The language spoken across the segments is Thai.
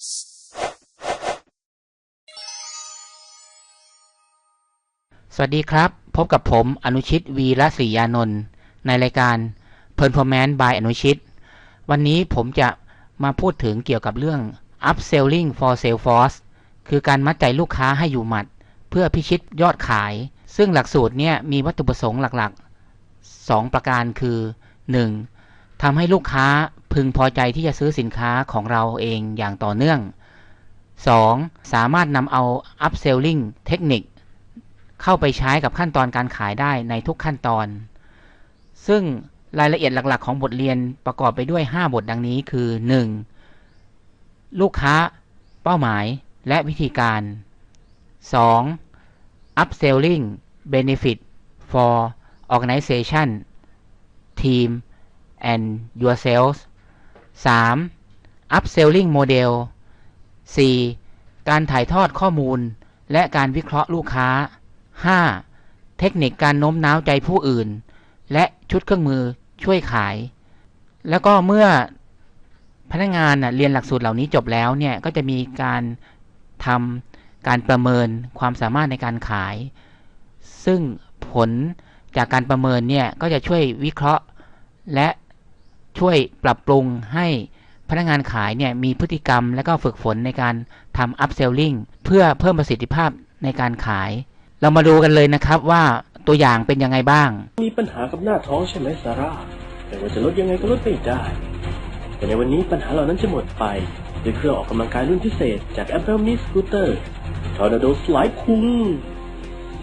สวัสดีครับ พบกับผมอนุชิตวีรศรียานนท์ในรายการ Performance by อนุชิต วันนี้ผมจะมาพูดถึงเกี่ยวกับเรื่อง Upselling for Salesforce คือการมัดใจลูกค้าให้อยู่หมัด เพื่อพิชิตยอดขาย ซึ่งหลักสูตรเนี่ยมีวัตถุประสงค์หลักๆ 2 ประการคือ 1. ทำให้ลูกค้า พึงพอใจที่จะซื้อสินค้าของเราเองอย่างต่อเนื่อง 2. สามารถนำเอา Upselling เทคนิค เข้าไปใช้กับขั้นตอนการขายได้ในทุกขั้นตอน ซึ่งรายละเอียดหลักๆ ของบทเรียนประกอบไปด้วย 5 บทดังนี้คือ 1. ลูกค้า เป้าหมายและวิธีการ 2. upselling benefit for organization team and yourselves 3. upselling model 4. การถ่ายทอดข้อมูล และการวิเคราะห์ลูกค้า 5. เทคนิคการโน้มน้าวใจผู้อื่น และชุดเครื่องมือช่วยขาย แล้วก็เมื่อพนักงานเรียนหลักสูตรเหล่านี้จบแล้วเนี่ยก็จะมีการทำการประเมินความสามารถในการขาย ซึ่งผลจากการประเมินเนี่ยก็จะช่วยวิเคราะห์ และ ช่วยปรับปรุงให้พนักงานขายเนี่ยมีพฤติกรรมและก็ฝึกฝนในการทำ upselling เพื่อเพิ่มประสิทธิภาพในการขาย เรามาดูกันเลยนะครับว่าตัวอย่างเป็นยังไงบ้าง มีปัญหากับหน้าท้องใช่ไหมซาร่าแต่ว่าจะลดยังไงก็ลดไม่ได้ แต่ในวันนี้ปัญหาเหล่านั้นจะหมดไปด้วยเครื่องออกกำลังกายรุ่นพิเศษจาก Apple Mini Scooter Tornado Slide คุง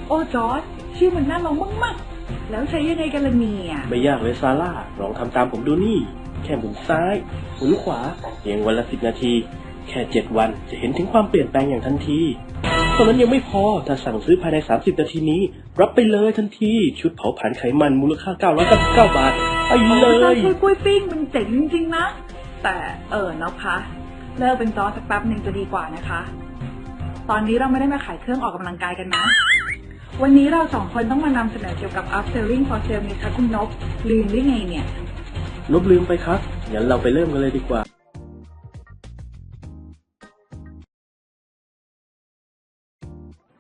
โอ้จอร์ดชื่อมันน่าลองมากๆ แล้วใช้ยังไงกันล่ะเนี่ยไม่ยากเลยซาร่าลองทำตามผมดูนี่ แค่หมุนซ้ายหมุนขวาเพียงวันละสิบนาที แค่เจ็ดวันจะเห็นถึงความเปลี่ยนแปลงอย่างทันทีเท่านั้นยังไม่พอถ้าสั่งซื้อภายใน 30 นาทีนี้ รับไปเลยทันที ชุดเผาผลาญไขมันมูลค่า 999 บาทไปเลเจ้ายช่วยกล้วยปิ้งมันเจ๋งจริงๆนะ แต่เออเนาะพะเลิกเป็นจอร์ดสักแป๊บหนึ่งจะดีกว่านะคะ ตอนนี้เราไม่ได้มาขายเครื่องออกกำลังกายกันนะ วันนี้เราสองคนต้องมานำเสนอเกี่ยวกับ upselling for sale นี่คะคุณนกลืมได้ไงเนี่ย ลบลืมไปครับงั้นเราไปเริ่มกันเลยดีกว่า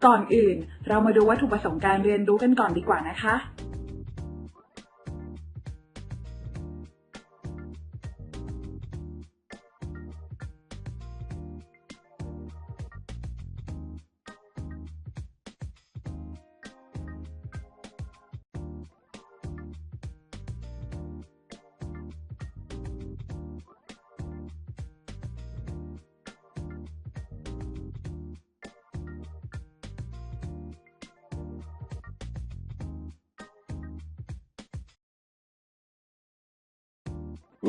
ก่อนอื่น เรามาดูวัตถุประสงค์การเรียนรู้กันก่อนดีกว่านะคะ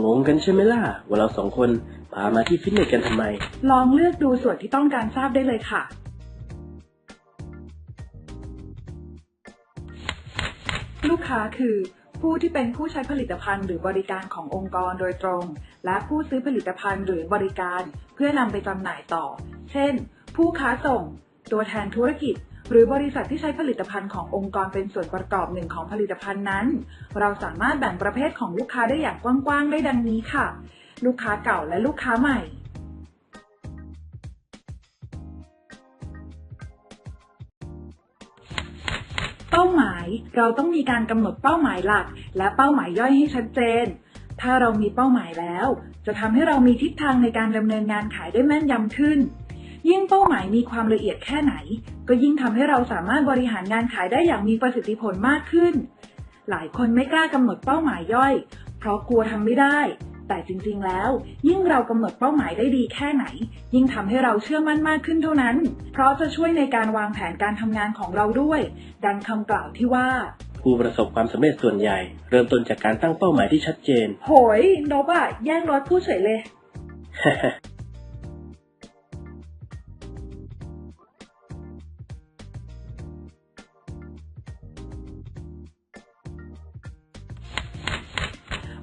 งงกันใช่ไหมล่ะว่าเราสองคนพามาที่ฟิตเนสกันทำไม ลองเลือกดูส่วนที่ต้องการทราบได้เลยค่ะ ลูกค้าคือ ผู้ที่เป็นผู้ใช้ผลิตภัณฑ์หรือบริการขององค์กรโดยตรง และผู้ซื้อผลิตภัณฑ์หรือบริการ เพื่อนำไปจำหน่ายต่อ เช่น ผู้ค้าส่ง ตัวแทนธุรกิจ หรือบริษัทที่ใช้ผลิตภัณฑ์ขององค์กรเป็นส่วนประกอบหนึ่งของผลิตภัณฑ์นั้น เราสามารถแบ่งประเภทของลูกค้าได้อย่างกว้างๆ ได้ดังนี้ค่ะ ลูกค้าเก่าและลูกค้าใหม่ เป้าหมายเราต้องมีการกำหนดเป้าหมายหลัก และเป้าหมายย่อยให้ชัดเจน ถ้าเรามีเป้าหมายแล้ว จะทำให้เรามีทิศทางในการดำเนินงานขายได้แม่นยำขึ้น ยิ่งเป้าหมายมีความละเอียดแค่ไหน ก็ยิ่งทำให้เราสามารถบริหารงานขายได้อย่างมีประสิทธิผลมากขึ้น หลายคนไม่กล้ากำหนดเป้าหมายย่อย เพราะกลัวทำไม่ได้ แต่จริงๆแล้ว ยิ่งเรากำหนดเป้าหมายได้ดีแค่ไหน ยิ่งทำให้เราเชื่อมั่นมากขึ้นเท่านั้น เพราะจะช่วยในการวางแผนการทำงานของเราด้วย ดังคำกล่าวที่ว่าผู้ประสบความสำเร็จส่วนใหญ่ เริ่มต้นจากการตั้งเป้าหมายที่ชัดเจน โหยนบอะแย่งรถพูดเฉยเลย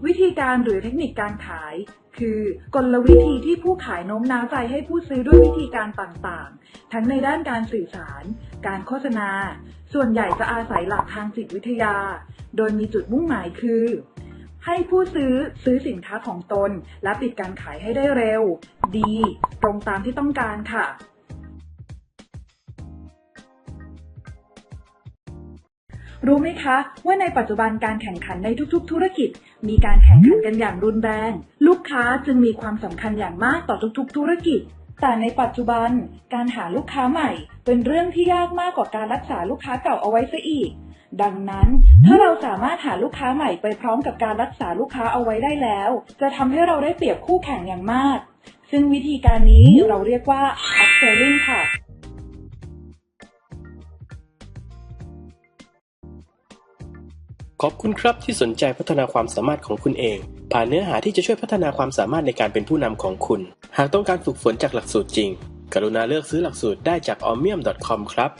วิธีการหรือเทคนิคการขาย คือกลวิธีที่ผู้ขายโน้มน้าวใจให้ผู้ซื้อด้วยวิธีการต่างๆ ทั้งในด้านการสื่อสาร การโฆษณา ส่วนใหญ่จะอาศัยหลักทางจิตวิทยา โดยมีจุดมุ่งหมายคือ ให้ผู้ซื้อซื้อสินค้าของตน และปิดการขายให้ได้เร็ว ดี ตรงตามที่ต้องการค่ะ รู้ไหมคะ ว่าในปัจจุบันการแข่งขันในทุกๆ ธุรกิจ มีการแข่งขันกันอย่างรุนแรง ลูกค้าจึงมีความสำคัญอย่างมากต่อทุกๆ ธุรกิจ แต่ในปัจจุบัน การหาลูกค้าใหม่ เป็นเรื่องที่ยากมากกว่าการรักษาลูกค้าเก่าเอาไว้ซะอีก ดังนั้น ถ้าเราสามารถหาลูกค้าใหม่ไปพร้อมกับการรักษาลูกค้าเอาไว้ได้แล้ว จะทำให้เราได้เปรียบคู่แข่งอย่างมาก ซึ่งวิธีการนี้เราเรียกว่า upselling ค่ะ ขอบคุณครับที่สนใจพัฒนาความสามารถของคุณเอง ผ่านเนื้อหาที่จะช่วยพัฒนาความสามารถในการเป็นผู้นำของคุณ หากต้องการฝึกฝนจากหลักสูตรจริง กรุณาเลือกซื้อหลักสูตรได้จาก o m n i u m c o m ครับ